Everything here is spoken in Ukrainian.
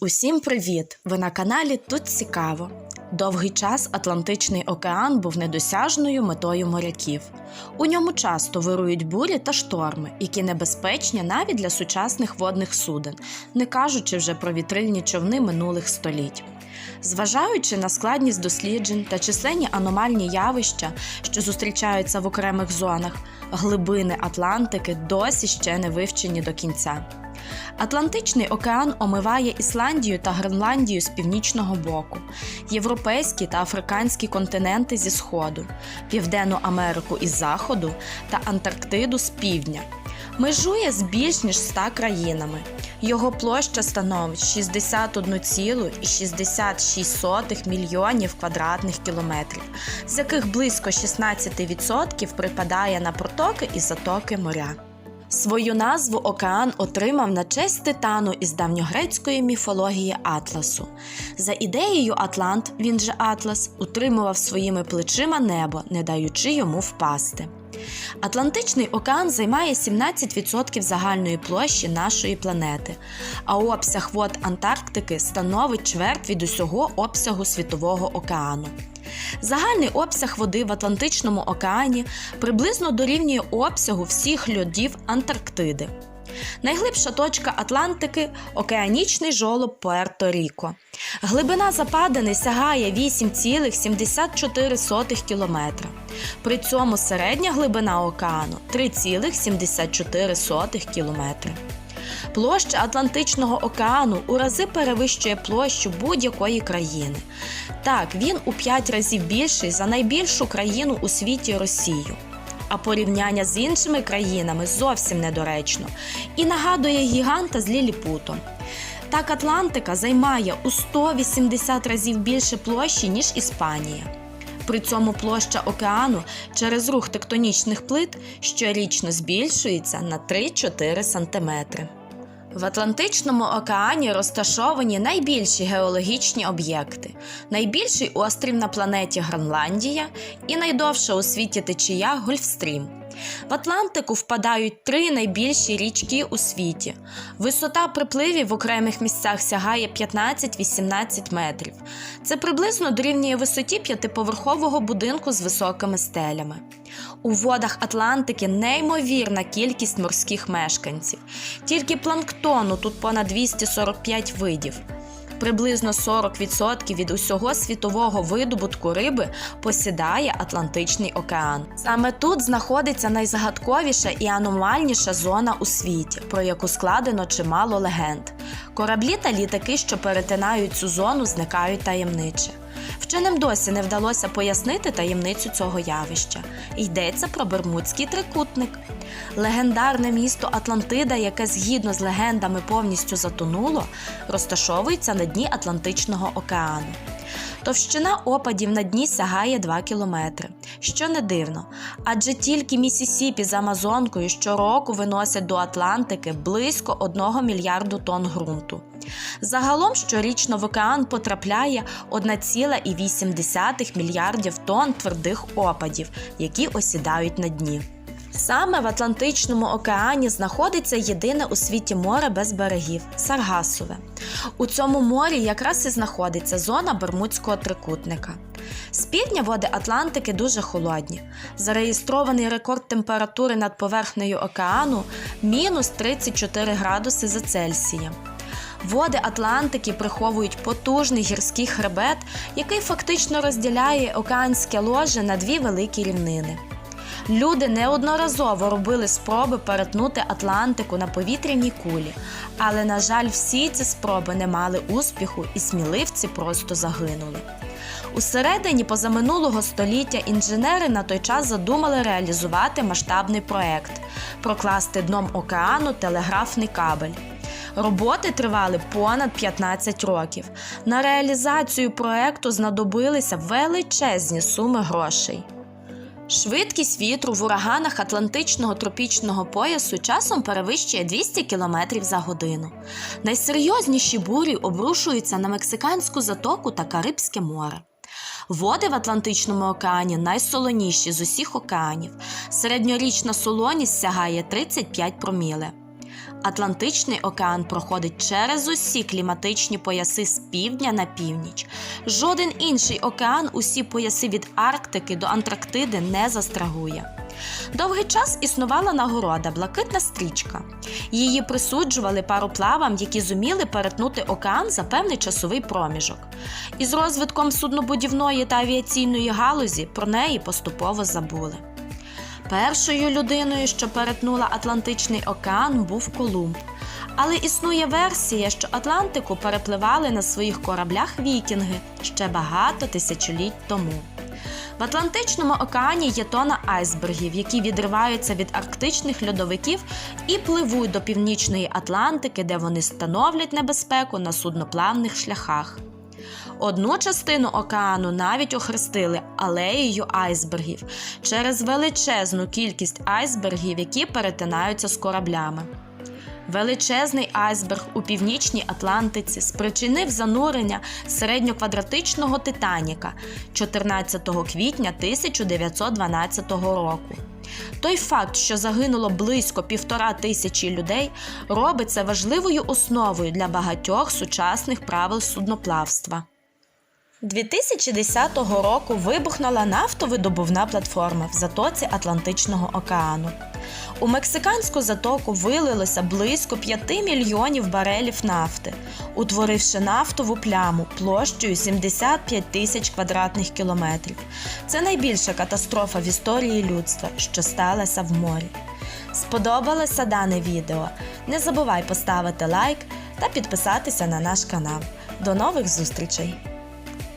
Усім привіт! Ви на каналі Тут Цікаво. Довгий час Атлантичний океан був недосяжною метою моряків. У ньому часто вирують бурі та шторми, які небезпечні навіть для сучасних водних суден, не кажучи вже про вітрильні човни минулих століть. Зважаючи на складність досліджень та численні аномальні явища, що зустрічаються в окремих зонах, глибини Атлантики досі ще не вивчені до кінця. Атлантичний океан омиває Ісландію та Гренландію з північного боку, європейські та африканські континенти зі сходу, Південну Америку із заходу та Антарктиду з півдня. Межує з більш ніж 100 країнами. Його площа становить 61,66 мільйонів квадратних кілометрів, з яких близько 16% припадає на протоки і затоки моря. Свою назву океан отримав на честь титану із давньогрецької міфології Атласу. За ідеєю Атлант, він же Атлас, утримував своїми плечима небо, не даючи йому впасти. Атлантичний океан займає 17% загальної площі нашої планети, а обсяг вод Антарктики становить чверть від усього обсягу Світового океану. Загальний обсяг води в Атлантичному океані приблизно дорівнює обсягу всіх льодів Антарктиди. Найглибша точка Атлантики океанічний жолоб Пуерто-Ріко. Глибина западини сягає 8,74 км. При цьому середня глибина океану 3,74 км. Площа Атлантичного океану у рази перевищує площу будь-якої країни. Так, він у 5 разів більший за найбільшу країну у світі Росію. А порівняння з іншими країнами зовсім недоречно і нагадує гіганта з ліліпутом. Так Атлантика займає у 180 разів більше площі, ніж Іспанія. При цьому площа океану через рух тектонічних плит щорічно збільшується на 3-4 см. В Атлантичному океані розташовані найбільші геологічні об'єкти: найбільший острів на планеті Гренландія і найдовша у світі течія Гольфстрім. В Атлантику впадають три найбільші річки у світі. Висота припливів в окремих місцях сягає 15-18 метрів. Це приблизно дорівнює висоті п'ятиповерхового будинку з високими стелями. У водах Атлантики неймовірна кількість морських мешканців. Тільки планктону тут понад 245 видів. Приблизно 40% від усього світового видобутку риби посідає Атлантичний океан. Саме тут знаходиться найзагадковіша і аномальніша зона у світі, про яку складено чимало легенд. Кораблі та літаки, що перетинають цю зону, зникають таємниче. Вченим досі не вдалося пояснити таємницю цього явища. Йдеться про Бермудський трикутник. Легендарне місто Атлантида, яке згідно з легендами повністю затонуло, розташовується на дні Атлантичного океану. Товщина опадів на дні сягає 2 кілометри, що не дивно, адже тільки Місісіпі з Амазонкою щороку виносять до Атлантики близько 1 мільярду тонн ґрунту. Загалом щорічно в океан потрапляє 1,8 мільярдів тонн твердих опадів, які осідають на дні. Саме в Атлантичному океані знаходиться єдине у світі море без берегів Саргасове. У цьому морі якраз і знаходиться зона Бермудського трикутника. З півдня води Атлантики дуже холодні. Зареєстрований рекорд температури над поверхнею океану мінус 34 градуси за Цельсієм. Води Атлантики приховують потужний гірський хребет, який фактично розділяє океанське ложе на дві великі рівнини. Люди неодноразово робили спроби перетнути Атлантику на повітряній кулі, але, на жаль, всі ці спроби не мали успіху і сміливці просто загинули. У середині позаминулого століття інженери на той час задумали реалізувати масштабний проект прокласти дном океану телеграфний кабель. Роботи тривали понад 15 років. На реалізацію проекту знадобилися величезні суми грошей. Швидкість вітру в ураганах Атлантичного тропічного поясу часом перевищує 200 км за годину. Найсерйозніші бурі обрушуються на Мексиканську затоку та Карибське море. Води в Атлантичному океані найсолоніші з усіх океанів. Середньорічна солоність сягає 35 проміле. Атлантичний океан проходить через усі кліматичні пояси з півдня на північ. Жоден інший океан усі пояси від Арктики до Антарктиди не застрагує. Довгий час існувала нагорода блакитна стрічка. Її присуджували пароплавам, які зуміли перетнути океан за певний часовий проміжок. Із розвитком суднобудівної та авіаційної галузі про неї поступово забули. Першою людиною, що перетнула Атлантичний океан, був Колумб. Але існує версія, що Атлантику перепливали на своїх кораблях вікінги ще багато тисячоліть тому. В Атлантичному океані є тона айсбергів, які відриваються від арктичних льодовиків і пливуть до північної Атлантики, де вони становлять небезпеку на судноплавних шляхах. Одну частину океану навіть охрестили алеєю айсбергів через величезну кількість айсбергів, які перетинаються з кораблями. Величезний айсберг у північній Атлантиці спричинив занурення середньоквадратичного Титаніка 14 квітня 1912 року. Той факт, що загинуло близько півтора тисячі людей, робить це важливою основою для багатьох сучасних правил судноплавства. 2010 року вибухнула нафтовидобувна платформа в затоці Атлантичного океану. У мексиканську затоку вилилося близько 5 мільйонів барелів нафти, утворивши нафтову пляму площею 75 тисяч квадратних кілометрів. Це найбільша катастрофа в історії людства, що сталася в морі. Сподобалося дане відео? Не забувай поставити лайк та підписатися на наш канал. До нових зустрічей!